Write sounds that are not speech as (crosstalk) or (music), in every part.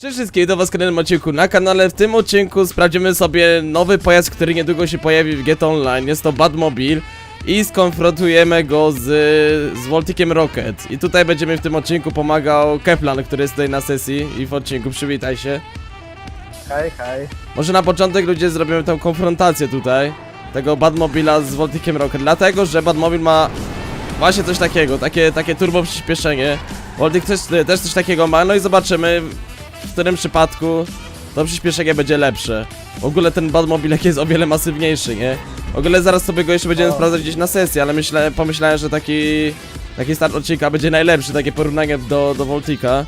Cześć wszystkim, do was w kolejnym odcinku na kanale. W tym odcinku sprawdzimy sobie nowy pojazd, który niedługo się pojawi w GTA Online. Jest to Batmobile i skonfrontujemy go z, z Voltikiem Rocket. I tutaj będzie mi w tym odcinku pomagał Keplan, który jest tutaj na sesji i w odcinku. Przywitaj się. Hej, hej. Może na początek ludzie zrobimy tę konfrontację tutaj tego Batmobila z Voltikiem Rocket, dlatego że Batmobil ma właśnie coś takiego, takie, takie turbo przyspieszenie. Voltik też, też coś takiego ma, no i zobaczymy w którym przypadku to przyspieszenie będzie lepsze. W ogóle ten Batmobil jest o wiele masywniejszy, nie? W ogóle zaraz sobie go jeszcze będziemy O. sprawdzać gdzieś na sesji, ale myślę, pomyślałem, że taki taki start odcinka będzie najlepszy, takie porównanie do, do Voltika.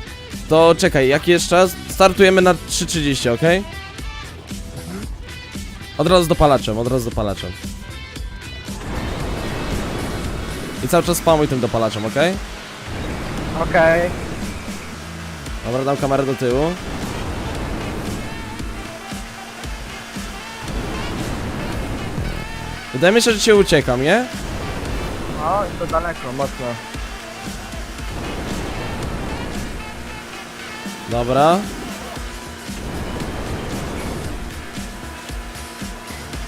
To czekaj, jaki jest czas? Startujemy na 3.30, okej? Od razu dopalaczem, od razu dopalaczem. I cały czas spamuj tym dopalaczem, okej? Okej. Dobra, dam kamerę do tyłu. Wydaje mi się, że cię uciekam, nie? No, i to daleko, mocno. Dobra.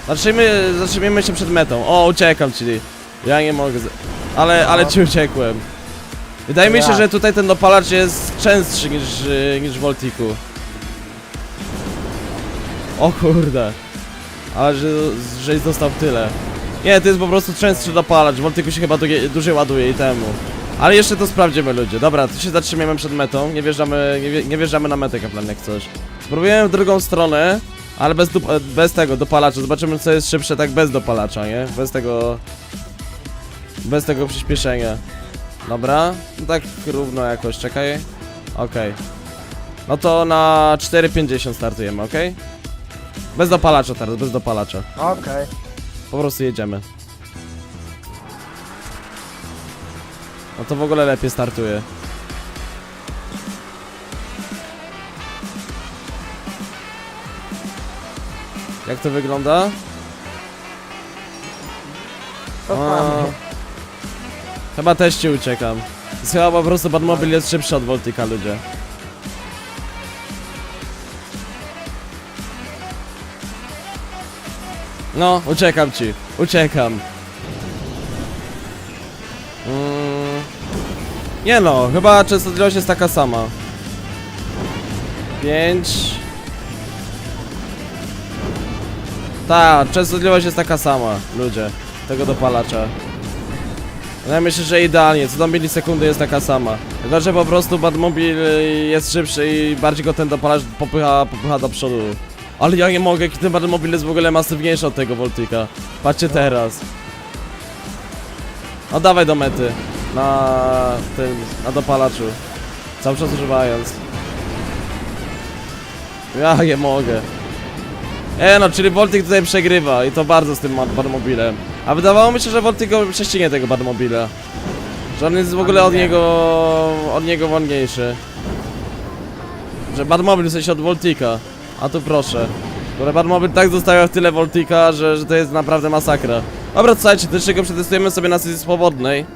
Zatrzyjmy, zatrzymiemy się przed metą. O, uciekam ci. Ja nie mogę. z- Ale, ale ci uciekłem. Wydaje mi się, że tutaj ten dopalacz jest częstszy niż, y, niż w Voltiku. O kurde. Ale że, żeś dostał tyle. Nie, to jest po prostu częstszy dopalacz. W Voltiku się chyba długie- dłużej ładuje i temu. Ale jeszcze to sprawdzimy ludzie. Dobra, to się zatrzymiemy przed metą. Nie wjeżdżamy, nie, wje- nie wjeżdżamy na metę kaplan jak coś. Spróbujemy w drugą stronę, ale bez, bez tego dopalacza. Zobaczymy co jest szybsze tak bez dopalacza, nie? Bez tego... Bez tego przyspieszenia. Dobra, no tak równo jakoś, czekaj. Okej. No to na 4,50 startujemy, okej? Bez dopalacza teraz, bez dopalacza. Okej. Po prostu jedziemy. No to w ogóle lepiej startuje. Jak to wygląda? A. Chyba też ci uciekam. Chyba po prostu Batmobil jest szybszy od Voltika, ludzie. No, uciekam ci. Uciekam. Mm. Nie no, chyba częstotliwość jest taka sama. 5 Ta, częstotliwość jest taka sama, ludzie. Tego dopalacza. No Ja myślę, że idealnie, co do milisekundy jest taka sama. Tylko, że po prostu Batmobil y, jest szybszy i bardziej go ten dopalacz popycha, popycha do przodu. Ale ja nie mogę, ten Batmobil jest w ogóle masywniejszy od tego Voltika. Patrzcie teraz. No dawaj do mety. Na tym, na dopalaczu. Cały czas używając. Ja nie mogę. E no, czyli Voltik tutaj przegrywa i to bardzo z tym Batmobilem. A wydawało mi się, że Voltik go prześcignie tego Batmobila. Że on jest w ogóle od nie. niego, od niego wolniejszy. Że Batmobil w sensie od Voltika. A tu proszę. Które Batmobil tak zostawia w tyle Voltika, że, że to jest naprawdę masakra. Dobra, słuchajcie, jeszcze go przetestujemy sobie na sesji swobodnej.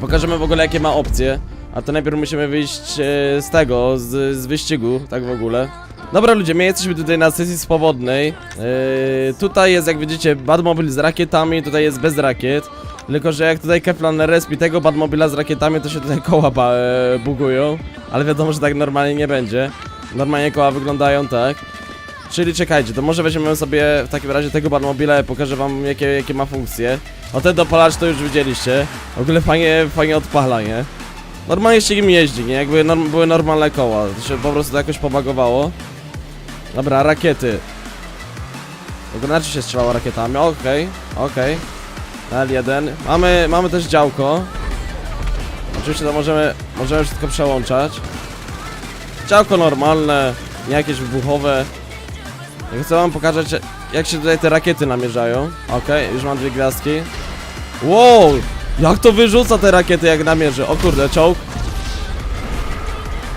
Pokażemy w ogóle jakie ma opcje. A to najpierw musimy wyjść e, z tego, z, z wyścigu, tak w ogóle. Dobra ludzie, my jesteśmy tutaj na sesji swobodnej. Yy, tutaj jest jak widzicie Batmobil z rakietami, tutaj jest bez rakiet. Tylko, że jak tutaj Keflan respi tego Batmobila z rakietami, to się tutaj (laughs) koła e, bugują. Ale wiadomo, że tak normalnie nie będzie. Normalnie koła wyglądają tak. Czyli czekajcie, to może weźmiemy sobie w takim razie tego Batmobila i pokażę wam jakie, jakie ma funkcje. O ten dopalacz to już widzieliście. W ogóle fajnie, fajnie odpala, nie? Normalnie się nim jeździ, nie? Jakby norm były normalne koła. To się po prostu jakoś pobagowało. Dobra, rakiety. Wygląda się strzelało rakietami. Okej, okej. L1. Mamy, mamy też działko. Oczywiście to możemy, możemy wszystko przełączać. Działko normalne, nie jakieś wybuchowe. Ja chcę wam pokazać, jak się tutaj te rakiety namierzają. Okej, już mam dwie gwiazdki. Wow! Jak to wyrzuca te rakiety, jak namierzy? O kurde, czołg.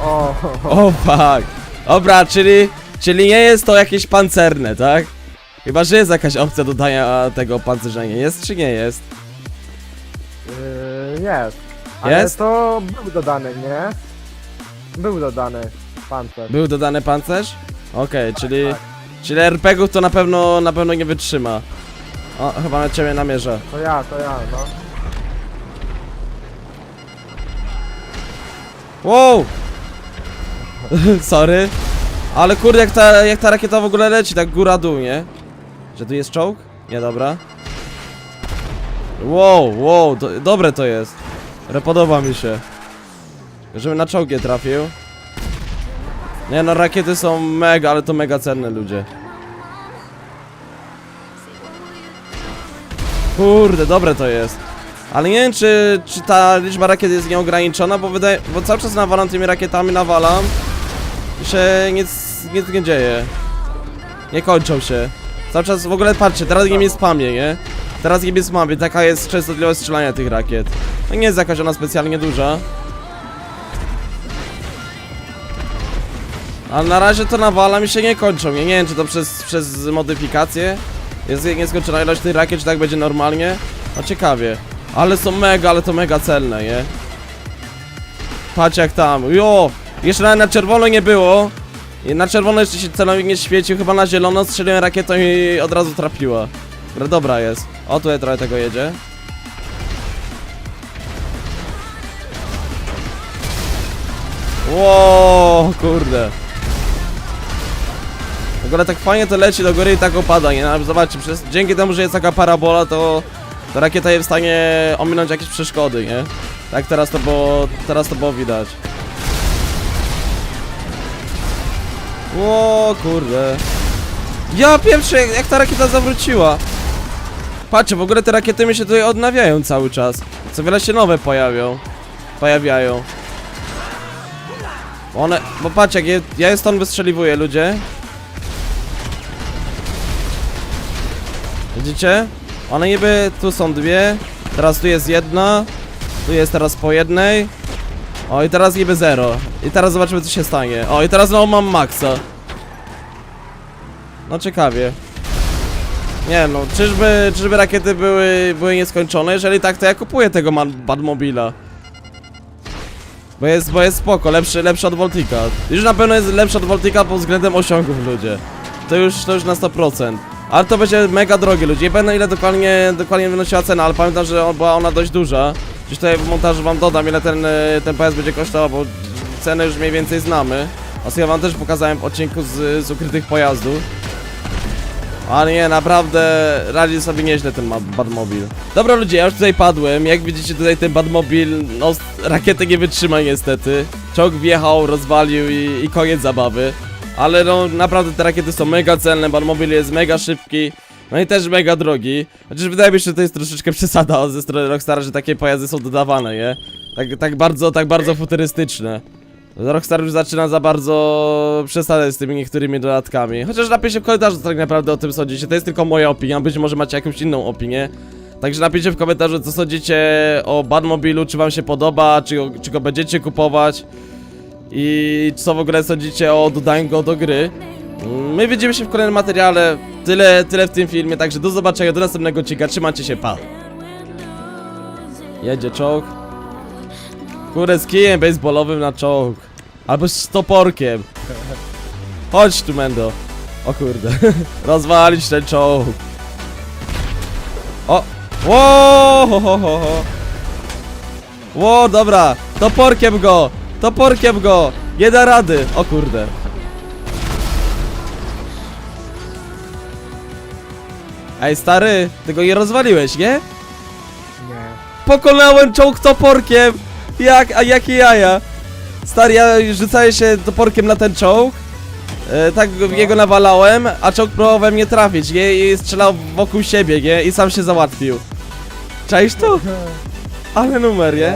O, O fuck. Dobra, czyli, czyli nie jest to jakieś pancerne, tak? Chyba, że jest jakaś opcja dodania tego opancerzenia. Jest czy nie jest? Yy, jest. Ale Jest? to był dodany, nie? Był dodany pancerz. Był dodany pancerz? Okej, czyli... tak. Czyli RPGów to na pewno, na pewno nie wytrzyma. O, chyba na ciebie namierza. To ja, to ja, no. Wow! (laughs) Sorry. Ale kurde, jak ta, jak ta rakieta w ogóle leci, tak góra-dół, nie? Że tu jest czołg? Nie, dobra. Wow, wow, do, dobre to jest. Podoba mi się. Żebym na czołgie trafił. Nie no, rakiety są mega, ale to mega cenne, ludzie. Kurde, dobre to jest. Ale nie wiem, czy, czy ta liczba rakiet jest nieograniczona, bo wydaje, bo cały czas nawalam tymi rakietami, nawalam się nic, nic nie dzieje. Nie kończą się. Cały czas, w ogóle patrzcie, teraz nie mnie spamie, nie? Teraz nie mnie spamie, taka jest częstotliwość strzelania tych rakiet. No nie jest jakaś ona specjalnie duża. Ale na razie to nawalam i się nie kończą, nie, nie wiem, czy to przez, przez modyfikację jest nieskończona ilość tych rakiet, czy tak będzie normalnie. No ciekawie. Ale są mega, ale to mega celne, nie? Patrz jak tam, jo! Jeszcze nawet na czerwono nie było. Na czerwono jeszcze się celownik nie świecił, chyba na zielono strzeliłem rakietą i od razu trafiła. Dobra jest. O, tutaj trochę tego jedzie. Ło, kurde. W ogóle tak fajnie to leci do góry i tak opada, nie? No, Zobaczcie, przez, dzięki temu, że jest taka parabola, to, to rakieta jest w stanie ominąć jakieś przeszkody, nie? Tak teraz to było, teraz to było widać. O kurde. Ja pierwszy, jak, ta rakieta zawróciła. Patrzcie, w ogóle te rakiety mi się tutaj odnawiają cały czas. Co wiele się nowe pojawią. Pojawiają. One, bo patrz, jak je, ja je stąd wystrzeliwuję, ludzie. Widzicie? One niby, tu są dwie, teraz tu jest jedna, tu jest teraz po jednej. O i teraz niby zero. I teraz zobaczymy co się stanie. O i teraz znowu mam maksa. No ciekawie. Nie no, czyżby, czyżby rakiety były, były nieskończone? Jeżeli tak, to ja kupuję tego Badmobila. Bo jest, bo jest spoko, lepszy, lepszy od Voltika. Już na pewno jest lepszy od Voltika pod względem osiągów, ludzie. To już, to już na 100%. Ale to będzie mega drogie, ludzie. Nie pamiętam ile dokładnie, dokładnie wynosiła cena, ale pamiętam, że była ona dość duża. Gdzieś tutaj w montażu wam dodam, ile ten, e, ten pojazd będzie kosztował, bo cenę już mniej więcej znamy. Ostatnio wam też pokazałem w odcinku z, z ukrytych pojazdów. Ale nie, naprawdę radzi sobie nieźle ten Badmobil. Dobra ludzie, ja już tutaj padłem. Jak widzicie tutaj ten Badmobil, no rakiety nie wytrzyma niestety. Czołg wjechał, rozwalił i, i koniec zabawy. Ale no naprawdę te rakiety są mega celne, Badmobil jest mega szybki. No i też mega drogi. Chociaż wydaje mi się, że to jest troszeczkę (laughs) przesada ze strony Rockstara, że takie pojazdy są dodawane, nie? Tak, tak bardzo, tak bardzo futurystyczne. Rockstar już zaczyna za bardzo przesadzać z tymi niektórymi dodatkami. Chociaż napiszcie w komentarzu, tak naprawdę o tym sądzicie. To jest tylko moja opinia, być może macie jakąś inną opinię. Także napiszcie w komentarzu, co sądzicie o Badmobilu, czy wam się podoba, czy, czy go będziecie kupować. I co w ogóle sądzicie o dodaniu go do gry. My widzimy się w kolejnym materiale. Tyle, tyle w tym filmie, także do zobaczenia, do następnego odcinka. Trzymajcie się, pa! Jedzie czołg. Kurde, z kijem baseballowym na czołg. Albo z toporkiem. Chodź tu, Mendo. O kurde. (laughs) Rozwalić ten czołg. O! Ło! Ho, ho, ho, ho. Ło, dobra. Toporkiem go! Toporkiem go! Nie da rady. O kurde. Ej, stary, ty go nie rozwaliłeś, nie? Nie. Pokonałem czołg toporkiem! Jak, a jakie jaja? Stary, ja rzucałem się toporkiem na ten czołg. E, tak go- jego nawalałem, a czołg próbował we mnie trafić, nie? I strzelał wokół siebie, nie? I sam się załatwił. Czaisz to? (laughs) Ale numer, nie?